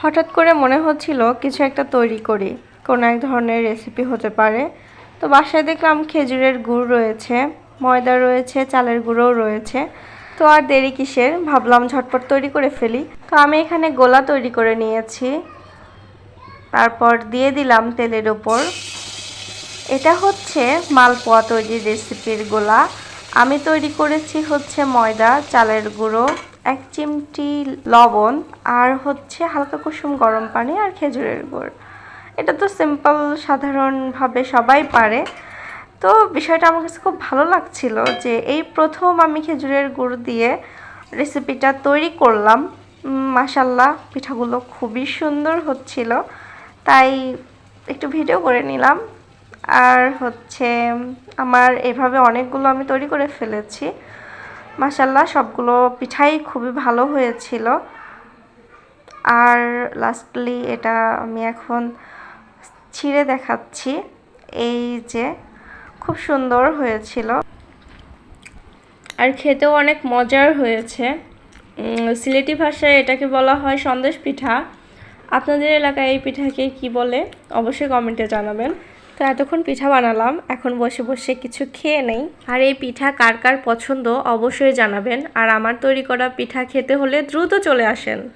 হঠাৎ করে মনে হচ্ছিল কিছু একটা তৈরি করি, কোনো এক ধরনের রেসিপি হতে পারে। তো বাসায় দেখলাম খেজুরের গুড় রয়েছে, ময়দা রয়েছে, চালের গুঁড়োও রয়েছে। তো আর দেরি কিসের? ভাবলাম ঝটপট তৈরি করে ফেলি। তো আমি এখানে গোলা তৈরি করে নিয়েছি। তারপর দিয়ে দিলাম তেলের ওপর। এটা হচ্ছে মালপোয়া তৈরির রেসিপির গোলা। আমি তৈরি করেছি হচ্ছে ময়দা, চালের গুঁড়ো এক চিমটি লবণ আর হচ্ছে হালকা কুসুম গরম পানি আর খেজুরের গুড়। এটা তো সিম্পল সাধারণভাবে সবাই পারে। তো বিষয়টা আমার কাছে খুব ভালো লাগছিল যে এই প্রথম আমি খেজুরের গুড় দিয়ে রেসিপিটা তৈরি করলাম। মাসাল্লাহ পিঠাগুলো খুবই সুন্দর হচ্ছিল। তাই একটু ভিডিও করে নিলাম। আর হচ্ছে, আমার এভাবে অনেকগুলো আমি তৈরি করে ফেলেছি। মাসাল্লাহ সবগুলো পিঠাই খুবই ভালো হয়েছিল। আর লাস্টলি এটা আমি এখন ছিঁড়ে দেখাচ্ছি। এই যে, খুব সুন্দর হয়েছিল। আর খেতেও অনেক মজার হয়েছে। সিলেটি ভাষায় এটাকে বলা হয় সন্দেশ পিঠা। আপনাদের এলাকায় এই পিঠাকে কি বলে? অবশ্যই কমেন্টে জানাবেন। তো এতক্ষণ পিঠা বানালাম। এখন বসে বসে কিছু খেয়ে নেই। আর এই পিঠা কার কার পছন্দ অবশ্যই জানাবেন। আর আমার তৈরি করা পিঠা খেতে হলে দ্রুত চলে আসেন।